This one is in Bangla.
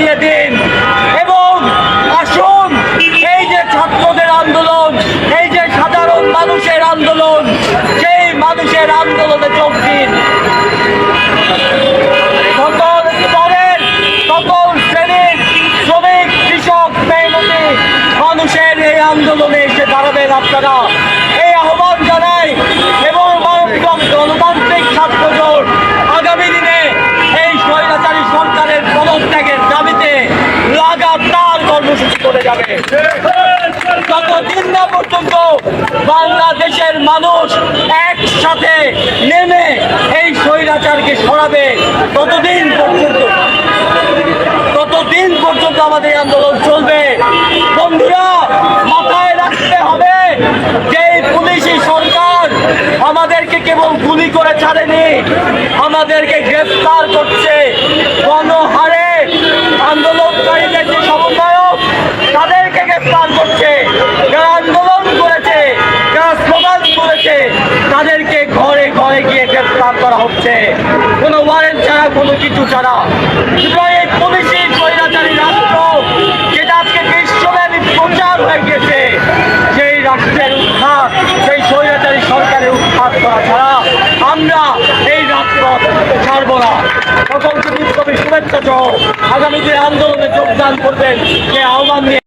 দিয়ে দিন। এবং আসুন, এই যে ছাত্রদের আন্দোলন, এই যে সাধারণ মানুষের আন্দোলন, সেই মানুষের আন্দোলনে যোগ দিন। শ্রেণির শ্রমিক, কৃষক এই আন্দোলনে এসে দাঁড়াবেন আপনারা। পর্যন্ত বাংলাদেশের মানুষ একসাথে নেমে এই স্বৈরাচারকে সরাবে। ততদিন পর্যন্ত ততদিন পর্যন্ত আমাদের আন্দোলন চলবে। বন্ধুরা, মাথায় রাখতে হবে যে পুলিশি সরকার আমাদেরকে কেবল গুলি করে ছাড়েনি, আমাদেরকে গ্রেফতার করা হচ্ছে। কোনো ওয়ারেন্ট ছাড়া, কোনো কিছু ছাড়া। সুতরাং এই পুলিশি স্বৈরাচারী রাষ্ট্র, যেটা আজকে বিশ্বব্যাপী প্রচার হয়ে গেছে সেই রাষ্ট্রের উৎখাত, সেই স্বৈরাচারী সরকারের উৎখাত করা ছাড়া আমরা এই রাজপথ ছাড়বো না। বিপ্লবী শুভেচ্ছা সহ আগামী দিনে আন্দোলনে যোগদান করবেন, সে আহ্বান নিয়ে